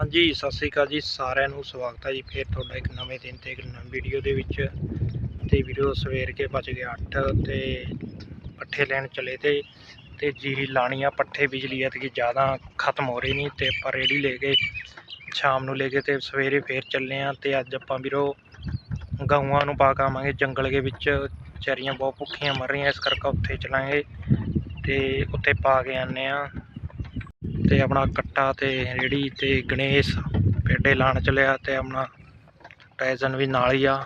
ਹਾਂਜੀ, ਸਤਿ ਸ੍ਰੀ ਅਕਾਲ ਜੀ, ਸਾਰਿਆਂ ਨੂੰ ਸਵਾਗਤ ਹੈ ਜੀ, ਫੇਰ ਤੁਹਾਡਾ ਇੱਕ ਨਵੇਂ ਦਿਨ ਤੇ ਇੱਕ ਨਵੀਂ ਵੀਡੀਓ ਦੇ ਵਿੱਚ। ਤੇ ਵੀਡੀਓ ਸਵੇਰ ਕੇ ਬਚ ਗਏ 8 ਤੇ ਪੱਠੇ ਲੈਣ ਚਲੇ ਤੇ ਤੇ ਜੀਰੀ ਲਾਣੀ ਆ ਪੱਠੇ, ਬਿਜਲੀ ਆ ਐਤਕੀ ਜ਼ਿਆਦਾ ਖਤਮ ਹੋ ਰਹੀ ਨਹੀਂ ਤੇ ਆਪਾਂ ਰੇੜੀ ਲੈ ਕੇ ਸ਼ਾਮ ਨੂੰ ਲੈ ਕੇ ਤੇ ਸਵੇਰੇ ਫੇਰ ਚੱਲੇ ਆ ਤੇ ਅੱਜ ਆਪਾਂ ਵੀਰੋ ਗਊਆਂ ਨੂੰ ਪਾ ਕੇ ਆਵਾਂਗੇ ਜੰਗਲ ਦੇ ਵਿੱਚ। ਚਰੀਆਂ ਬਹੁਤ ਭੁੱਖੀਆਂ ਮਰ ਰਹੀਆਂ, ਇਸ ਕਰਕੇ ਉੱਥੇ ਚਲਾਂਗੇ ਤੇ ਉੱਥੇ ਪਾ ਕੇ ਆਨੇ ਆ। ਤੇ ਆਪਣਾ ਕੱਟਾ ਤੇ ਰੇੜੀ ਤੇ ਗਣੇਸ਼ ਪੇਡੇ ਲਾਣ ਚਲਿਆ ਤੇ ਆਪਣਾ ਟਾਈਜ਼ਨ ਵੀ ਨਾਲ ਹੀ ਆ।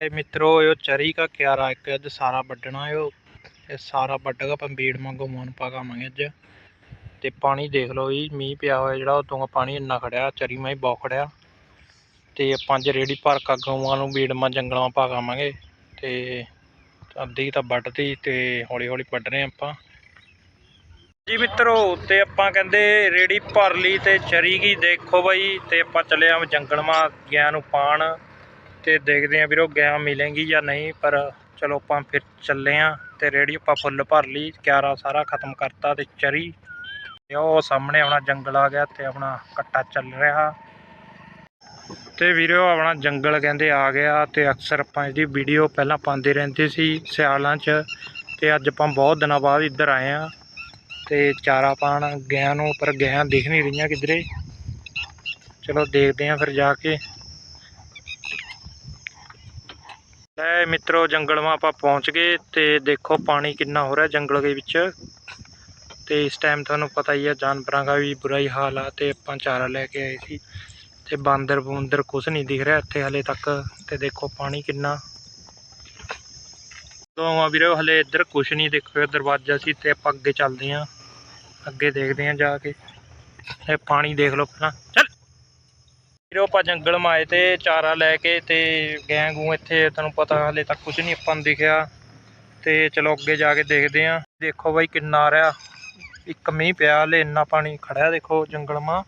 ਤੇ ਮਿੱਤਰੋ, ਇਹ ਚਰੀ ਕਾ ਕਿਆਰਾ ਇੱਕ ਅੱਜ ਸਾਰਾ ਵੱਢਣਾ ਇਹ ਇਹ ਸਾਰਾ ਵੱਢਗਾ ਆਪਾਂ ਬੀੜ ਮੰਗੋ ਮੋਨ ਪਕਾਵਾਂਗੇ ਅੱਜ। ਤੇ ਪਾਣੀ ਦੇਖ ਲਓ ਜੀ, ਮੀਂਹ ਪਿਆ ਹੋਇਆ ਜਿਹੜਾ ਉਤੋਂ ਪਾਣੀ ਇੰਨਾ ਖੜਿਆ, ਚਰੀ ਮੈਂ ਬਹੁਤ ਖੜਿਆ। ਤੇ ਪੰਜ ਰੇੜੀ ਭਰ ਕਾ ਗਊਆਂ ਨੂੰ ਬੀੜਮਾਂ ਜੰਗਲਾਂ ਪਕਾਵਾਂਗੇ। ਤੇ ਅੱਧੀ ਤਾਂ ਵੱਢਤੀ ਤੇ ਹੌਲੀ ਹੌਲੀ ਵੱਢ ਰਹੇ ਆਪਾਂ। ਜੀ ਮਿੱਤਰੋ, ਤੇ ਆਪਾਂ ਕਹਿੰਦੇ ਰੇੜੀ ਭਰ ਲਈ ਤੇ ਚਰੀ ਗਈ ਦੇਖੋ ਬਾਈ, ਤੇ ਆਪਾਂ ਚੱਲੇ ਆ ਜੰਗਲ ਮਾ ਗਿਆ ਨੂੰ ਪਾਣ, ਤੇ ਦੇਖਦੇ ਆ ਵੀਰੋ ਗਿਆ ਮਿਲੇਗੀ ਜਾਂ ਨਹੀਂ, ਪਰ ਚਲੋ ਆਪਾਂ ਫਿਰ ਚੱਲੇ ਆ, ਤੇ ਰੇੜੀ ਆਪਾਂ ਫੁੱਲ ਭਰ ਲਈ, ਕਿਆਰਾ ਸਾਰਾ ਖਤਮ ਕਰਤਾ ਤੇ ਚਰੀ। ਤੇ ਉਹ ਸਾਹਮਣੇ ਆਪਣਾ ਜੰਗਲ ਆ ਗਿਆ ਤੇ ਆਪਣਾ ਕੱਟਾ ਚੱਲ ਰਿਹਾ। ਤੇ ਵੀਰੋ ਆਪਣਾ ਜੰਗਲ ਕਹਿੰਦੇ ਆ ਗਿਆ ਤੇ ਅਕਸਰ ਆਪਾਂ ਇਹਦੀ ਵੀਡੀਓ ਪਹਿਲਾਂ ਪਾਉਂਦੇ ਰਹਿੰਦੇ ਸੀ ਸਿਆਲਾਂ 'ਚ, ਤੇ ਅੱਜ ਆਪਾਂ ਬਹੁਤ ਦਿਨਾਂ ਬਾਅਦ ਇੱਧਰ ਆਏ ਆ। ਤੇ ਚਾਰਾ ਪਾਣ ਗਿਆ ਨੂੰ ਪਰ ਗਿਆ ਦਿਖ ਨਹੀਂ ਰਹੀਆਂ ਕਿਧਰੇ। ਚਲੋ ਦੇਖਦੇ ਆਂ ਫਿਰ ਜਾ ਕੇ। ਲੈ ਮਿੱਤਰੋ ਜੰਗਲ ਮਾ ਆਪਾਂ ਪਹੁੰਚ ਗਏ ਤੇ ਦੇਖੋ ਪਾਣੀ ਕਿੰਨਾ ਹੋ ਰਿਹਾ ਜੰਗਲ ਦੇ ਵਿੱਚ। ਤੇ ਇਸ ਟਾਈਮ ਤੁਹਾਨੂੰ ਪਤਾ ਹੀ ਆ, ਜਾਨਵਰਾਂ ਦਾ ਵੀ ਬੁਰਾ ਹੀ ਹਾਲ ਆ ਤੇ ਆਪਾਂ ਚਾਰਾ ਲੈ ਕੇ ਆਏ ਸੀ। ਤੇ ਬਾਂਦਰ ਬੂੰਦਰ ਕੁਝ ਨਹੀਂ ਦਿਖ ਰਿਹਾ ਇੱਥੇ ਹਲੇ ਤੱਕ। ਤੇ ਦੇਖੋ ਪਾਣੀ ਕਿੰਨਾ ਦੋਵਾਂ ਵੀਰੋ ਹਲੇ ਇੱਧਰ ਕੁਛ ਨਹੀਂ ਦੇਖੋ ਦਰਵਾਜ਼ਾ ਸੀ ਤੇ ਆਪਾਂ ਅੱਗੇ ਚੱਲਦੇ ਆਂ ਅੱਗੇ ਦੇਖਦੇ ਆਂ ਜਾ ਕੇ। ਇਹ ਪਾਣੀ ਦੇਖ ਲਓ ਪਹਿਲਾਂ। ਚੱਲ। ਵੀਰੋ ਆਪਾਂ ਜੰਗਲ ਮਾ ਆਏ ਤੇ ਚਾਰਾ ਲੈ ਕੇ ਤੇ ਗੈਂਗ ਗੂ ਇੱਥੇ, ਤੁਹਾਨੂੰ ਪਤਾ ਹਲੇ ਤੱਕ ਕੁਛ ਨਹੀਂ ਆਪਾਂ ਨੂੰ ਦਿਖਿਆ। ਤੇ ਚਲੋ ਅੱਗੇ ਜਾ ਕੇ ਦੇਖਦੇ ਆਂ ਦੇਖੋ ਬਾਈ ਕਿੰਨਾ ਆ ਰਿਹਾ। ਇੱਕ ਮੀਂਹ ਪਿਆ, ਹਲੇ ਇੰਨਾ ਪਾਣੀ ਖੜਿਆ ਦੇਖੋ ਜੰਗਲ ਮਾ।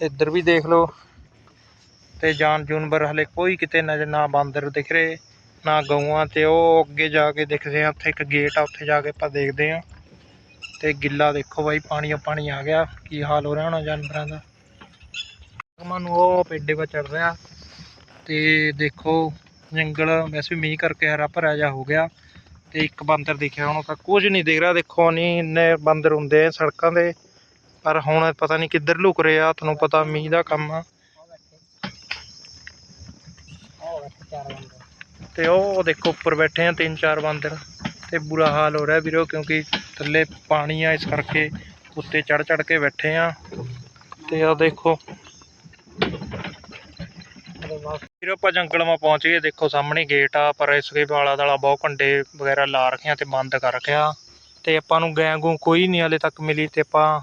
ਤੇ ਇੱਧਰ ਵੀ ਦੇਖ ਲਓ। ਤੇ ਜਾਨ ਜੂਨਵਰ ਹਲੇ ਕੋਈ ਕਿਤੇ ਨਜ਼ਰ ਨਾ ਬਾਂਦਰ ਦਿਖ ਰਹੇ। ਨਾ ਗਊਆਂ ਤੇ ਉਹ ਅੱਗੇ ਜਾ ਕੇ ਦੇਖਦੇ ਆ ਉੱਥੇ ਇੱਕ ਗੇਟ ਆ, ਉੱਥੇ ਜਾ ਕੇ ਆਪਾਂ ਦੇਖਦੇ ਆ ਤੇ ਗਿੱਲਾ ਦੇਖੋ ਬਾਈ, ਪਾਣੀ ਪਾਣੀ ਆ ਗਿਆ। ਕੀ ਹਾਲ ਹੋ ਰਿਹਾ ਹੋਣਾ ਜਾਨਵਰਾਂ ਦਾ? ਮਨ ਨੂੰ ਉਹ ਪੇਡੇ 'ਤੇ ਚੜ ਰਿਹਾ। ਤੇ ਦੇਖੋ, ਜੰਗਲ, ਵੈਸੇ ਵੀ ਮੀਂਹ ਕਰਕੇ ਹਰਾ ਭਰਾ ਜਾ ਹੋ ਗਿਆ। ਤੇ ਇੱਕ ਬਾਂਦਰ ਦਿਖਿਆ ਹੁਣ, ਤਾਂ ਕੁਝ ਨਹੀਂ ਦਿਖ ਰਿਹਾ। ਦੇਖੋ ਨਹੀਂ ਇੰਨੇ ਬਾਂਦਰ ਹੁੰਦੇ ਆ ਸੜਕਾਂ ਦੇ। ਪਰ ਹੁਣ ਪਤਾ ਨਹੀਂ ਕਿੱਧਰ ਲੁਕ ਰਹੇ ਆ, ਤੁਹਾਨੂੰ ਪਤਾ ਮੀਂਹ ਦਾ ਕੰਮ ਆ। ਤੇ ਉਹ ਦੇਖੋ ਉੱਪਰ ਬੈਠੇ ਆ ਤਿੰਨ ਚਾਰ ਬਾਂਦਰ ਤੇ ਬੁਰਾ ਹਾਲ ਹੋ ਰਿਹਾ ਵੀਰੋ ਕਿਉਂਕਿ ਥੱਲੇ ਪਾਣੀ ਆ ਇਸ ਕਰਕੇ ਉੱਤੇ ਚੜ ਚੜ ਕੇ ਬੈਠੇ ਆ। ਤੇ ਆ ਦੇਖੋ। ਵੀਰੋ ਆਪਾਂ ਜੰਗਲ ਮਾ ਪਹੁੰਚ ਗਏ ਦੇਖੋ ਸਾਹਮਣੇ ਗੇਟ ਆ, ਪਰ ਇਸ ਦੇ ਵਾਲਾ ਦਾਲਾ ਬਹੁਤ ਕੰਡੇ ਵਗੈਰਾ ਲਾ ਰੱਖਿਆ ਤੇ ਬੰਦ ਕਰ ਰੱਖਿਆ ਤੇ ਆਪਾਂ ਨੂੰ ਗੈਂ ਗੂੰ ਕੋਈ ਨਹੀਂ ਹਲੇ ਤੱਕ ਮਿਲੀ ਤੇ ਆਪਾਂ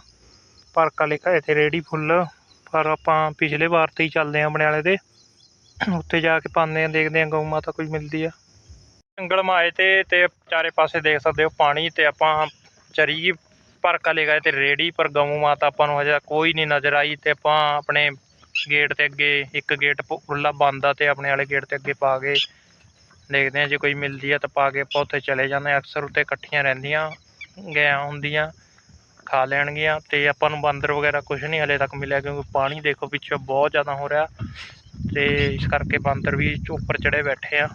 ਭਰਕਾ ਲੈ ਕੇ ਆਏ ਤੇ ਰੇੜੀ ਫੁੱਲ ਪਰ ਆਪਾਂ ਪਿਛਲੇ ਵਾਰ ਤੇ ਹੀ ਚੱਲਦੇ ਆ ਬਣਿਆਲੇ ਦੇ ਉੱਥੇ ਜਾ ਕੇ ਪਾਉਂਦੇ ਆ, ਦੇਖਦੇ ਆ, ਗਊ ਮਾਤਾ ਕੋਈ ਮਿਲਦੀ ਆ। ਜੰਗਲ ਮਾ ਆਏ ਤੇ ਤੇ ਚਾਰੇ ਪਾਸੇ ਦੇਖ ਸਕਦੇ ਹੋ ਪਾਣੀ ਤੇ ਆਪਾਂ ਚਰੀ ਭਰਕਾ ਲੈ ਗਏ ਤੇ ਰੇੜੀ, ਪਰ ਗਊ ਮਾਤਾ ਆਪਾਂ ਨੂੰ ਹਜੇ ਕੋਈ ਨਹੀਂ ਨਜ਼ਰ ਆਈ ਤੇ ਆਪਾਂ ਆਪਣੇ ਗੇਟ ਤੇ ਅੱਗੇ ਇੱਕ ਗੇਟ ਖੁੱਲਾ ਬੰਦ ਆ ਤੇ ਆਪਣੇ ਵਾਲੇ ਗੇਟ ਤੇ ਅੱਗੇ ਪਾ ਕੇ ਦੇਖਦੇ ਆ, ਜੇ ਕੋਈ ਮਿਲਦੀ ਆ ਤਾਂ ਪਾ ਕੇ ਆਪਾਂ ਉੱਥੇ ਚਲੇ ਜਾਂਦੇ ਆ। ਅਕਸਰ ਉੱਤੇ ਇਕੱਠੀਆਂ ਰਹਿੰਦੀਆਂ ਗਿਆ ਹੁੰਦੀਆਂ, ਖਾ ਲੈਣਗੀਆਂ ਤੇ ਆਪਾਂ ਨੂੰ ਬਾਂਦਰ ਵਗੈਰਾ ਕੁਝ ਨਹੀਂ ਹਲੇ ਤੱਕ ਮਿਲਿਆ ਕਿਉਂਕਿ ਪਾਣੀ ਦੇਖੋ ਪਿੱਛੇ ਬਹੁਤ ਜ਼ਿਆਦਾ ਹੋ ਰਿਹਾ। ਤੇ ਇਸ ਕਰਕੇ ਬਾਂਦਰ ਵੀ ਉੱਪਰ ਚੜੇ ਬੈਠੇ ਆ।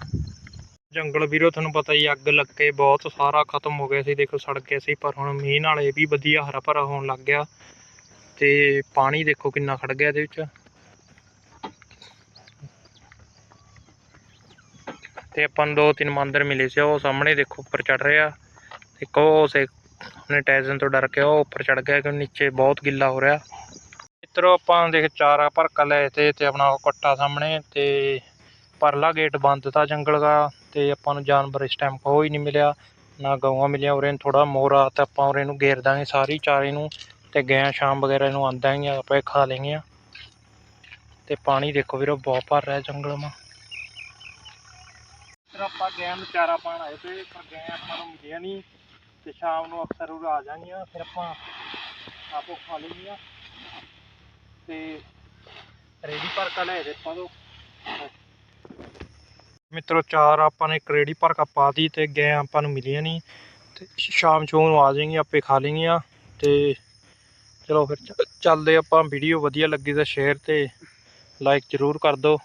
ਜੰਗਲ ਵੀਰੋ, ਤੁਹਾਨੂੰ ਪਤਾ ਹੀ ਅੱਗ ਲੱਗ ਕੇ ਬਹੁਤ ਸਾਰਾ ਖਤਮ ਹੋ ਗਿਆ ਸੀ। ਦੇਖੋ ਸੜ ਗਿਆ ਸੀ ਪਰ ਹੁਣ ਮੀਂਹ ਨਾਲ ਇਹ ਵੀ ਵਧੀਆ ਹਰਾ ਭਰਾ ਹੋਣ ਲੱਗ ਗਿਆ। ਤੇ ਪਾਣੀ ਦੇਖੋ ਕਿੰਨਾ ਖੜ ਗਿਆ ਇਹਦੇ ਵਿੱਚ। ਤੇ ਆਪਾਂ ਨੂੰ ਦੋ ਤਿੰਨ ਮੰਦਰ ਮਿਲੇ ਸੀ। ਉਹ ਸਾਹਮਣੇ ਦੇਖੋ ਉੱਪਰ ਚੜ ਰਿਹਾ ਇੱਕ ਉਹ ਸੇ ਉਹਨੇ ਟੈਜ਼ਨ ਤੋਂ ਡਰ ਕੇ ਉਹ ਉੱਪਰ ਚੜ ਗਿਆ ਕਿਉਂਕਿ ਨੀਚੇ ਬਹੁਤ ਗਿੱਲਾ ਹੋ ਰਿਹਾ। ਮਿੱਤਰੋ, ਆਪਾਂ ਦੇਖ ਚਾਰਾ ਭਰਕਾ ਲਏ ਤੇ ਤੇ ਆਪਣਾ ਉਹ ਕੱਟਾ ਸਾਹਮਣੇ ਤੇ ਪਰਲਾ ਗੇਟ ਬੰਦ ਤਾ ਜੰਗਲ ਦਾ ਤੇ ਆਪਾਂ ਨੂੰ ਜਾਨਵਰ ਇਸ ਟਾਈਮ ਕੋਈ ਨਹੀਂ ਮਿਲਿਆ, ਨਾ ਗਊਆਂ ਮਿਲੀਆਂ, ਉਰੇ ਨੂੰ ਥੋੜਾ ਮੋਰਾ ਤੇ ਆਪਾਂ ਉਰੇ ਨੂੰ ਘੇਰ ਦਾਂਗੇ ਸਾਰੀ, ਚਾਰੇ ਨੂੰ ਤੇ ਗੈਂ ਸ਼ਾਮ ਵਗੈਰਾ ਨੂੰ ਆਂਦਾਂਗੇ ਆਪੇ ਖਾ ਲੈਂਗੇ ਤੇ ਪਾਣੀ ਦੇਖੋ ਵੀਰੋ, ਬਹੁਤ ਭਰ ਰਿਹਾ ਜੰਗਲ ਮਾ ਆਪਾਂ ਗੈਂ ਨੂੰ ਚਾਰਾ ਪਾਣ ਆਏ ਤੇ, ਪਰ ਗੈਂ ਆਪਾਂ ਨੂੰ ਮਿਲਿਆ ਨਹੀਂ ਤੇ ਸ਼ਾਮ ਨੂੰ ਅਕਸਰ ਉਰੇ ਆ ਜਾਣਗੀਆਂ ਫਿਰ ਆਪਾਂ ਆਪੋ ਖਾ ਲੈਂਗੀਆਂ ਤੇ ਰੇੜੀ ਭਰ ਕੇ ਲੈ ਦੇ ਤੋਂ ਮਿੱਤਰੋ, ਚਾਰ ਆਪਾਂ ਨੇ ਇੱਕ ਰੇੜੀ ਭਰ ਕੇ ਪਾਤੀ ਤੇ ਗਏ ਆਪਾਂ ਨੂੰ ਮਿਲੀਆਂ ਨਹੀਂ ਤੇ ਸ਼ਾਮ ਚੋਂ ਨੂੰ ਆ ਜਾਏਗੀ, ਆਪੇ ਖਾ ਲੇਂਗੀਆਂ। ਤੇ ਚਲੋ ਫਿਰ ਚੱਲਦੇ ਆਪਾਂ ਵੀਡੀਓ ਵਧੀਆ ਲੱਗੀ ਤਾਂ ਸ਼ੇਅਰ ਤੇ ਲਾਈਕ ਜ਼ਰੂਰ ਕਰ ਦਿਓ।